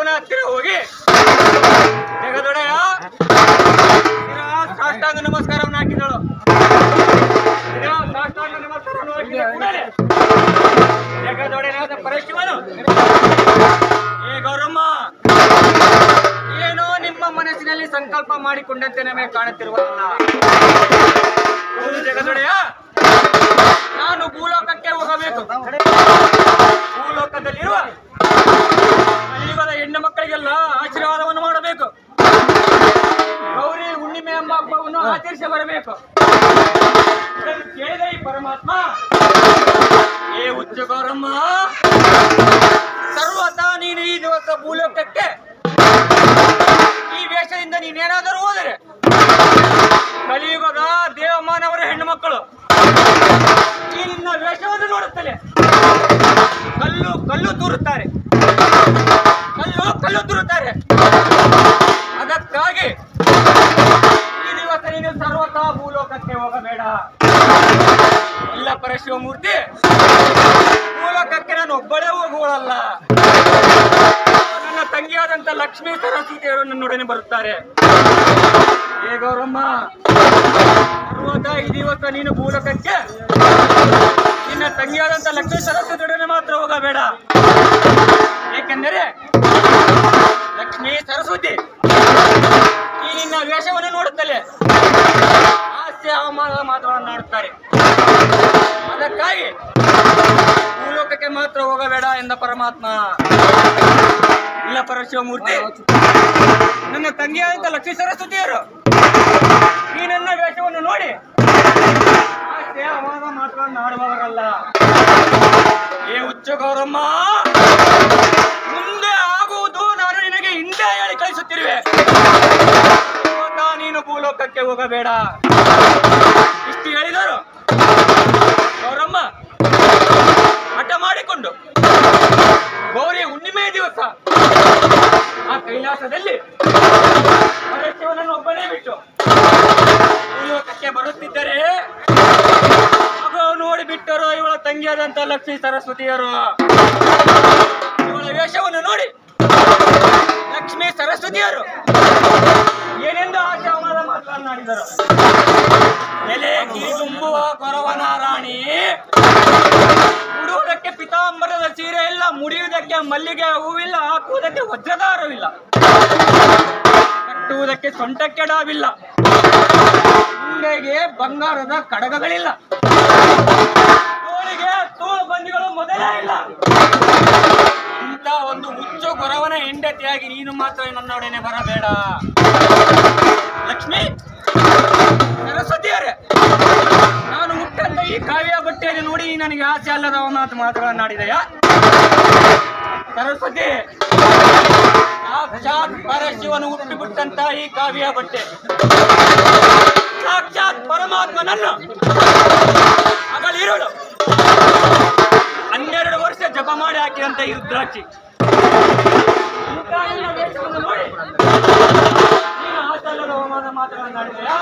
ಪರಶಿವನ ಹತ್ತಿರ ಹೋಗಿ. ಜಗದೊಡೆಯ ಸಾಷ್ಟಾಂಗ ನಮಸ್ಕಾರವನ್ನು ಹಾಕಿದಳು. ಸಾಷ್ಟಾಂಗ ನಮಸ್ಕಾರವನ್ನು ಹಾಕಿದ ಕೂಡಲೇ. ಪರಶಿವನು. ಏ ಗೌರಮ್ಮ, ಏನೋ ನಿಮ್ಮ ಮನಸ್ಸಿನಲ್ಲಿ ಸಂಕಲ್ಪ ಮಾಡಿಕೊಂಡಂತೆ ನಮಗೆ ಕಾಣುತ್ತಿರುವಲ್ಲ ಜಗದೊಡೆಯ ನಾನು ಭೂಲೋಕಕ್ಕೆ ಹೋಗಬೇಕು. ಭೂಲೋಕದಲ್ಲಿರುವ ಕಲಿಯುಗದ ಹೆಣ್ಣು ಮಕ್ಕಳಿಗೆಲ್ಲ ಆಶೀರ್ವಾದವನ್ನು ಮಾಡಬೇಕು. ಗೌರಿ ಹುಣ್ಣಿಮೆ ಎಂಬ ಹಬ್ಬವನ್ನು ಆಚರಿಸಿ ಬರಬೇಕು. ಕೇಳಿದ ಈ ಪರಮಾತ್ಮ ಅದಕ್ಕಾಗಿ ಈ ದಿವಸ ನೀನು ಸರ್ವತಾ ಭೂಲೋಕಕ್ಕೆ ಹೋಗಬೇಡ. ಇಲ್ಲ ಪರಶಿವಮೂರ್ತಿ, ಭೂಲೋಕಕ್ಕೆ ನಾನು ಒಬ್ಬಳೇ ಹೋಗುವಳಲ್ಲ. ನನ್ನ ತಂಗಿಯಾದಂತ ಲಕ್ಷ್ಮೀ ಸರಸ್ವತಿಯವರು ನನ್ನೊಡನೆ ಬರುತ್ತಾರೆ. ಏ ಗೌರಮ್ಮ, ಸರ್ವತಾ ಈ ದಿವಸ ನೀನು ಭೂಲೋಕಕ್ಕೆ, ನಿನ್ನ ತಂಗಿಯಾದಂತ ಲಕ್ಷ್ಮೀ ಸರಸ್ವತಿಯೊಡನೆ ಮಾತ್ರ ಹೋಗಬೇಡ. ಏಕೆಂದರೆ ಸರಸ್ವತಿ. ಈ ನಿನ್ನ ವೇಷವನ್ನು ನೋಡುತ್ತಲೇ ಹಾಸ್ಯ ಮಾತುಗಳನ್ನು ಆಡುತ್ತಾರೆ. ಅದಕ್ಕಾಗಿ ಭೂಲೋಕಕ್ಕೆ ಮಾತ್ರ ಹೋಗಬೇಡ ಎಂದ ಪರಮಾತ್ಮ. ಇಲ್ಲ ಪರಶಿವಮೂರ್ತಿ, ನನ್ನ ತಂಗಿಯಾದಂತ ಲಕ್ಷ್ಮೀ ಸರಸ್ವತಿಯರು, ಈ ನನ್ನ ವೇಷವನ್ನು ನೋಡಿ ಹಾಸ್ಯ ಅವಮಾನ ಆಡುವವರಲ್ಲ. ಏ ಹುಚ್ಚು ಗೌರಮ್ಮ! ನೀನು ಭೂಲೋಕಕ್ಕೆ ಹೋಗಬೇಡ. ಇಷ್ಟು ಹೇಳಿದರು ಗೌರಮ್ಮ ಹಠ ಮಾಡಿಕೊಂಡು ಗೌರಿ ಹುಣ್ಣಿಮೆ ದಿವಸ ಆ ಕೈಲಾಸದಲ್ಲಿ ಪರಶಿವನನ್ನು ಒಬ್ಬನೇ ಬಿಟ್ಟು ಲೋಕಕ್ಕೆ ಬರುತ್ತಿದ್ದರೆ ನೋಡಿ ಬಿಟ್ಟರು ಇವಳ ತಂಗಿಯಾದಂತ ಲಕ್ಷ್ಮೀ ಸರಸ್ವತಿಯರು. ಇವಳ ವೇಷವನ್ನು ನೋಡಿ ಲಕ್ಷ್ಮೀ ಸರಸ್ವತಿಯರು ಮಾತನಾಡಿದರು ಎಲೆ ತುಂಬುವ ಕೊರವನ ರಾಣಿ ಉಡುವುದಕ್ಕೆ ಪಿತಾಂಬರದ ಸೀರೆ ಇಲ್ಲ, ಮುಡಿಯುವುದಕ್ಕೆ ಮಲ್ಲಿಗೆ ಹೂವಿಲ್ಲ, ಹಾಕುವುದಕ್ಕೆ ವಜ್ರದಾರವಿಲ್ಲ, ಕಟ್ಟುವುದಕ್ಕೆ ಸೊಂಟಕ್ಕೆ ಡಾವಿಲ್ಲ, ಉಂಡೆಗೆ ಬಂಗಾರದ ಕಡಗಗಳಿಲ್ಲ, ತೋಳಿಗೆ ತೋಳು ಬಂದಿಗಳು ಮೊದಲೇ ಇಲ್ಲ. ಇಂಥ ಒಂದು ಹುಚ್ಚು ಕೊರವನ ಹೆಂಡತಿಯಾಗಿ ನೀನು ಮಾತ್ರ ನನ್ನೊಡನೆ ಬರಬೇಡ. ಲಕ್ಷ್ಮಿ! ಸರಸ್ವತಿಯರೇ, ನಾನು ಹುಟ್ಟಂತ ಈ ಕಾವ್ಯ ಬಟ್ಟೆಯಲ್ಲಿ ನೋಡಿ ನನಗೆ ಆಸೆ ಅಲ್ಲದ ಮಾತು ಮಾತುಗಳನ್ನಾಡಿದೆಯಾ? ಸರಸ್ವತಿ, ಸಾಕ್ಷಾತ್ ಪರಶಿವನು ಹುಟ್ಟಿಬಿಟ್ಟಂತ ಈ ಕಾವ್ಯ ಬಟ್ಟೆ. ಸಾಕ್ಷಾತ್ ಪರಮಾತ್ಮನನ್ನ ಅಗಲಿರುಳು ಹನ್ನೆರಡು ವರ್ಷ ಜಪ ಮಾಡಿ ಹಾಕಿದಂತ ಈ ರುದ್ರಾಕ್ಷಿ. ನೋಡಿ ಅರ್ಥವಿಲ್ಲದ ಮಾತುಗಳನ್ನು ಮಾತುಗಳನ್ನಾಡಿದೆಯಾ